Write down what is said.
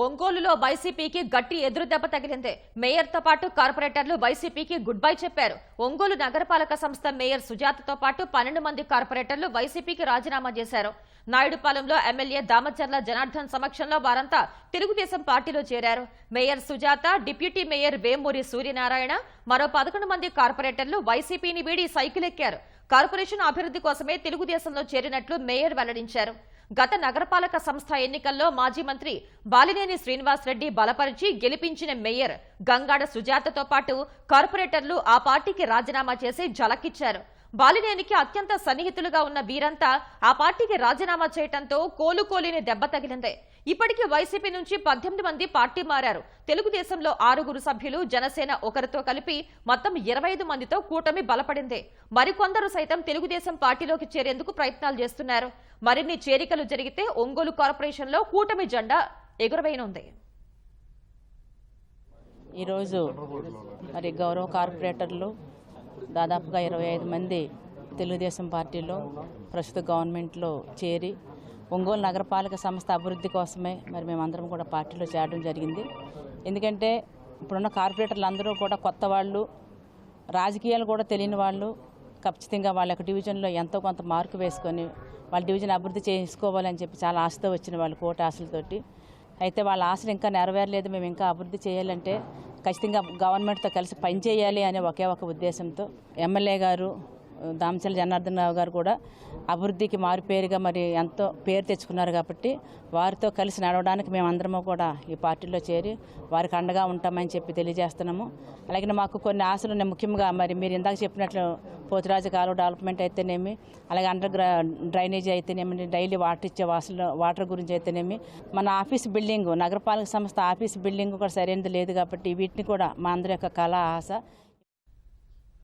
ఒంగోలులో వైసీపీకి గట్టి ఎదురు దెబ్బ తగిలింది. మేయర్తో పాటు కార్పొరేటర్లు వైసీపీకి గుడ్ బై చెప్పారు. ఒంగోలు నగరపాలక సంస్థ మేయర్ సుజాతతో పాటు పన్నెండు మంది కార్పొరేటర్లు వైసీపీకి రాజీనామా చేశారు. నాయుడుపాలెంలో ఎమ్మెల్యే దామచర్ల జనార్దన్ సమక్షంలో వారంతా తెలుగుదేశం పార్టీలో చేరారు. Mayor Sujatha deputy mayor Vemuri Suryanarayana మరో పదకొండు మంది కార్పొరేటర్లు వైసీపీని వీడి సైకిల్ ఎక్కారు కార్పొరేషన్ అభివృద్ధి కోసమే తెలుగుదేశంలో చేరినట్లు మేయర్ వెల్లడించారు. గత నగరపాలక సంస్థ ఎన్నికల్లో మాజీ మంత్రి బాలినేని శ్రీనివాసరెడ్డి బలపరిచి గెలిపించిన మేయర్ గంగాడ సుజాతతో పాటు కార్పొరేటర్లు ఆ పార్టీకి రాజీనామా చేసి జలకిచ్చారు బాలినేనికి అత్యంత సన్నిహితులుగా ఉన్న వీరంతా ఆ పార్టీకి రాజీనామా చేయడంతో కోలుకోలేని దెబ్బ తగిలింది. ఇప్పటికీ వైసీపీ నుంచి పద్దెనిమిది మంది పార్టీ మారారు. తెలుగుదేశంలో ఆరుగురు సభ్యులు జనసేన ఒకరితో కలిపి మొత్తం ఇరవై ఐదు మందితో కూటమి బలపడింది. మరికొందరు సైతం తెలుగుదేశం పార్టీలోకి చేరేందుకు ప్రయత్నాలు చేస్తున్నారు. మరిన్ని చేరికలు జరిగితే ఒంగోలు కార్పొరేషన్లో కూటమి జెండా ఎగురవేయనుంది. ఈరోజు మరి గౌరవ కార్పొరేటర్లు దాదాపుగా ఇరవై ఐదు మంది తెలుగుదేశం పార్టీలో ప్రస్తుత గవర్నమెంట్లో చేరి ఒంగోలు నగరపాలక సంస్థ అభివృద్ధి కోసమే మరి మేమందరం కూడా పార్టీలో చేరడం జరిగింది. ఎందుకంటే ఇప్పుడున్న కార్పొరేటర్లు అందరూ కూడా కొత్త వాళ్ళు రాజకీయాలు కూడా తెలియని వాళ్ళు. ఖచ్చితంగా వాళ్ళ యొక్క డివిజన్లో ఎంతో కొంత మార్కు వేసుకొని వాళ్ళ డివిజన్ అభివృద్ధి చేసుకోవాలని చెప్పి చాలా ఆశతో వచ్చిన వాళ్ళు కోట ఆశలతోటి అయితే వాళ్ళ ఆశలు ఇంకా నెరవేరలేదు. మేము ఇంకా అభివృద్ధి చేయాలంటే ఖచ్చితంగా గవర్నమెంట్తో కలిసి పనిచేయాలి అనే ఒకే ఒక ఉద్దేశంతో ఎమ్మెల్యే గారు దామచల జనార్దన్ రావు గారు కూడా అభివృద్ధికి మారుపేరుగా మరి ఎంతో పేరు తెచ్చుకున్నారు కాబట్టి వారితో కలిసి నడవడానికి మేమందరము కూడా ఈ పార్టీలో చేరి వారికి అండగా ఉంటామని చెప్పి తెలియజేస్తున్నాము. అలాగే మాకు కొన్ని ఆశలు ముఖ్యంగా మరి మీరు ఇందాక చెప్పినట్లు పోతురాజు కాలువ డెవలప్మెంట్ అయితేనేమి అలాగే అండర్ గ్రా డ్రైనేజీ అయితేనేమి డైలీ వాటర్ ఇచ్చే వాసులు వాటర్ గురించి అయితేనేమి మన ఆఫీస్ బిల్డింగ్ నగరపాలక సంస్థ ఆఫీస్ బిల్డింగ్ కూడా సరైనది లేదు కాబట్టి వీటిని కూడా మా అందరి యొక్క కళ ఆశ.